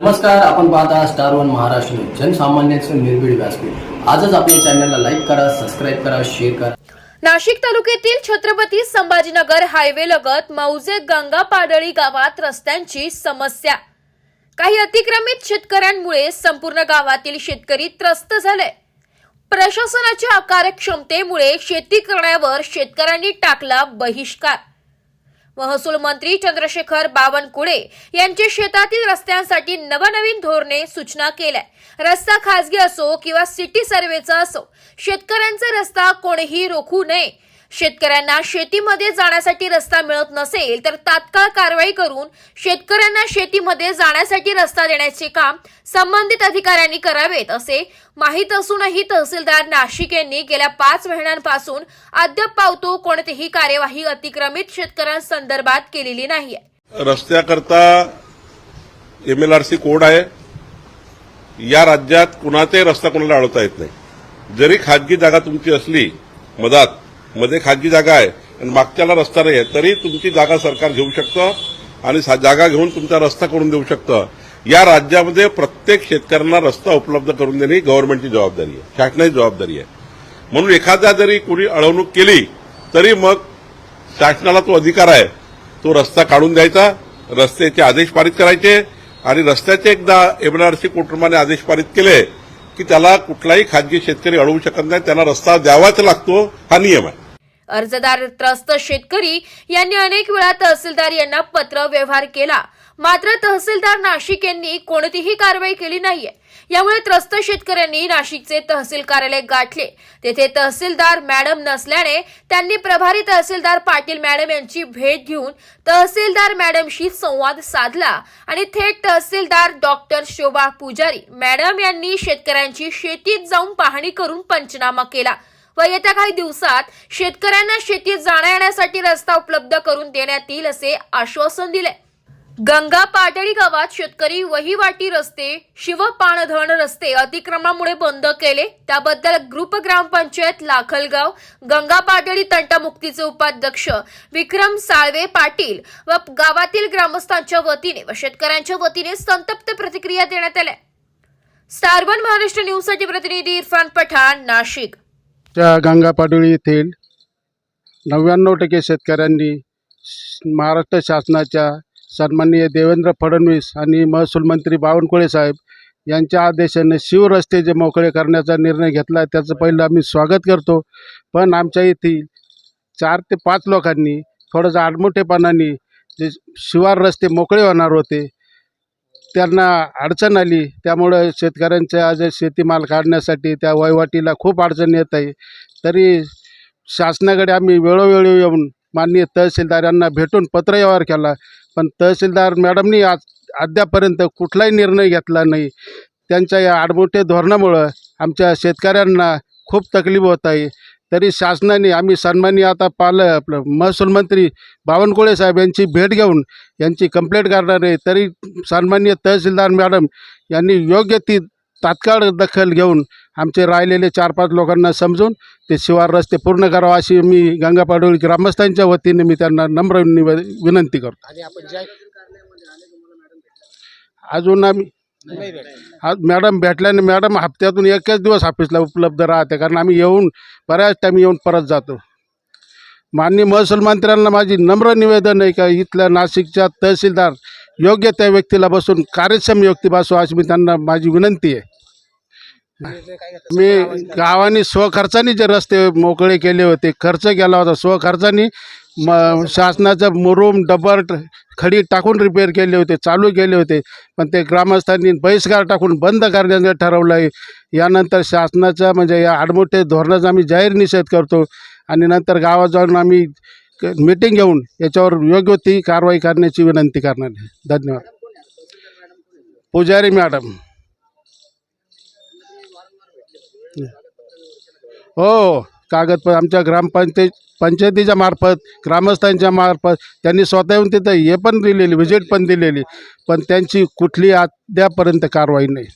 नमस्कार आपण पाहता स्टार वन महाराष्ट्र जनसामान्यांचं निर्भीड व्यासपीठ. आजच आपल्या चॅनलला लाईक करा सबस्क्राईब करा शेअर करा. नाशिक तालुक्यातील छत्रपती संभाजीनगर हायवे लगत मौजे गंगा पाडळी गावात रस्त्यांची समस्या. काही अतिक्रमित शेतकऱ्यांमुळे संपूर्ण गावातील शेतकरी त्रस्त झाले. प्रशासनाच्या अकार्यक्षमतेमुळे शेती करण्यावर शेतकऱ्यांनी टाकला बहिष्कार. महसूल मंत्री चंद्रशेखर बावनकुळे यांचे शेतातील रस्त्यांसाठी नवनवीन धोरणे सूचना केल्या रस्ता खासगी असो किंवा सिटी सर्वेचा असो शेतकऱ्यांचा रस्ता कोणीही रोखू नये शेतकऱ्यांना शेतीमध्ये जाण्यासाठी रस्ता मिळत नसेल तर तात्काळ कारवाई करून शेतकऱ्यांना शेतीमध्ये जाण्यासाठी रस्ता देण्याचे काम संबंधित अधिकाऱ्यांनी करावेत असे माहीत असूनही तहसीलदार नाशिक यांनी गेल्या पाच महिन्यांपासून अद्याप पावतो कोणतीही कार्यवाही अतिक्रमित शेतकऱ्यांसंदर्भात केलेली नाही रस्त्याकरता M L R C code आहे. या राज्यात कुणाचाही रस्ता कोणाला अडवता येत नाही. जरी खाजगी जागा तुमची असली मधात मध्ये खाजगी जागा आहे. आणि मागच्याला रस्ता नाही आहे तरी तुमची जागा सरकार घेऊ शकतं आणि सा- जागा घेऊन तुमचा रस्ता करून देऊ शकतं. या राज्यामध्ये प्रत्येक शेतकऱ्यांना रस्ता उपलब्ध करून देणे ही गव्हर्नमेंटची जबाबदारी आहे. शासनाची जबाबदारी आहे. म्हणून एखादा जरी कोणी अडवणूक केली तरी मग शासनाला तो अधिकार आहे. तो रस्ता काढून द्यायचा रस्त्याचे आदेश पारित करायचे आणि रस्त्याचे एकदा एमएनआरसी कोर्टप्रमाणे आदेश पारित केले की त्याला कुठलाही खाजगी शेतकरी अडवू शकत नाही. त्यांना रस्ता द्यावाच लागतो हा नियम आहे. अर्जदार त्रस्त शेतकरी यांनी अनेक वेळा तहसीलदार यांना पत्र व्यवहार केला. मात्र तहसीलदार नाशिक यांनी कोणतीही कारवाई केली नाहीये. यामुळे त्रस्त शेतकऱ्यांनी नाशिकचे तहसील कार्यालय गाठले. तेथे तहसीलदार मॅडम नसल्याने त्यांनी प्रभारी तहसीलदार पाटील मॅडम यांची भेट घेऊन तहसीलदार मॅडमशी संवाद साधला आणि थेट तहसीलदार डॉक्टर शोभा पुजारी मॅडम यांनी शेतकऱ्यांची शेतीत जाऊन पाहणी करून पंचनामा केला. व येत्या काही दिवसात शेतकऱ्यांना शेतीत जाण्या येण्यासाठी रस्ता उपलब्ध करून देण्यात येईल असे आश्वासन दिले गंगा पाटळी गावात शेतकरी वहिवाटी रस्ते शिवपाणधण रस्ते अतिक्रमणामुळे बंद केले. त्याबद्दल ग्रुप ग्रामपंचायत लाखलगाव गंगा पाटळी तंटामुक्तीचे उपाध्यक्ष विक्रम साळवे पाटील व गावातील ग्रामस्थांच्या वतीने व शेतकऱ्यांच्या वतीने संतप्त प्रतिक्रिया देण्यात आल्या. स्टारवन महाराष्ट्र न्यूजसाठी प्रतिनिधी इरफान पठाण नाशिक. त्या गंगापाडोळी येथील नव्याण्णव टक्के शेतकऱ्यांनी श- महाराष्ट्र शासनाच्या सन्माननीय देवेंद्र फडणवीस आणि महसूल मंत्री बावनकुळे साहेब यांच्या आदेशाने शिवरस्ते जे मोकळे करण्याचा निर्णय घेतला त्याचं पहिलं आम्ही स्वागत करतो. पण आमच्या येथील चार ते पाच लोकांनी थोडंसं आडमुठेपणाने जे शिवार रस्ते मोकळे होणार होते त्यांना अडचण आली त्यामुळं शेतकऱ्यांच्या आज शेतीमाल काढण्यासाठी त्या वहिवाटीला खूप अडचण येत आहे. तरी शासनाकडे आम्ही वेळोवेळी येऊन माननीय तहसीलदारांना भेटून पत्रव्यवहार केला. पण तहसीलदार मॅडमनी आज अद्यापर्यंत कुठलाही निर्णय घेतला नाही. त्यांच्या या आडमोठे धोरणामुळं आमच्या शेतकऱ्यांना खूप तकलीफ होत आहे. तरी शासनाने आम्ही सन्माननीय आता पाल आपलं महसूल मंत्री बावनकुळे साहेब यांची भेट घेऊन यांची कंप्लेंट करणार आहे तरी सन्माननीय तहसीलदार मॅडम यांनी योग्य ती तात्काळ दखल घेऊन आमचे राहिलेले चार पाच लोकांना समजून ते शिवार रस्ते पूर्ण करावा अशी मी गंगापाडोळी ग्रामस्थांच्या वतीने मी त्यांना नम्र निवे विनंती करतो. अजून आम्ही आज मॅडम भेटल्याने मॅडम हप्त्यातून एकच दिवस ऑफिसला उपलब्ध राहते कारण आम्ही येऊन बऱ्याच टाईम येऊन परत जातो. माननीय महसूल मंत्र्यांना माझी नम्र निवेदन आहे का इथल्या नाशिकच्या तहसीलदार योग्य त्या व्यक्तीला बसून कार्यक्षम व्यक्ती बसवा अशी मी त्यांना माझी विनंती आहे. मी गावाने स्वखर्चाने जे रस्ते मोकळे केले होते खर्च केला होता स्वखर्चाने म शासनाचं मुरुम डबर खडी टाकून रिपेअर केले होते चालू केले होते. पण ते ग्रामस्थांनी बहिष्कार टाकून बंद करण्याचं ठरवलं आहे यानंतर शासनाच्या म्हणजे या आडमोठे धोरणाचा आम्ही जाहीर निषेध करतो आणि नंतर गावात जाऊन आम्ही मीटिंग घेऊन याच्यावर योग्य ती कारवाई करण्याची विनंती करणार आहे. धन्यवाद. पुजारी मॅडम. हो कागदपत्र आमच्या ग्रामपंचायत पंचायतीच्या मार्फत ग्रामस्थांच्या मार्फत त्यांनी स्वतः येऊन तिथं हे पण दिलेली व्हिजिट पण दिलेली. पण त्यांची कुठली अद्यापर्यंत कारवाई नाही.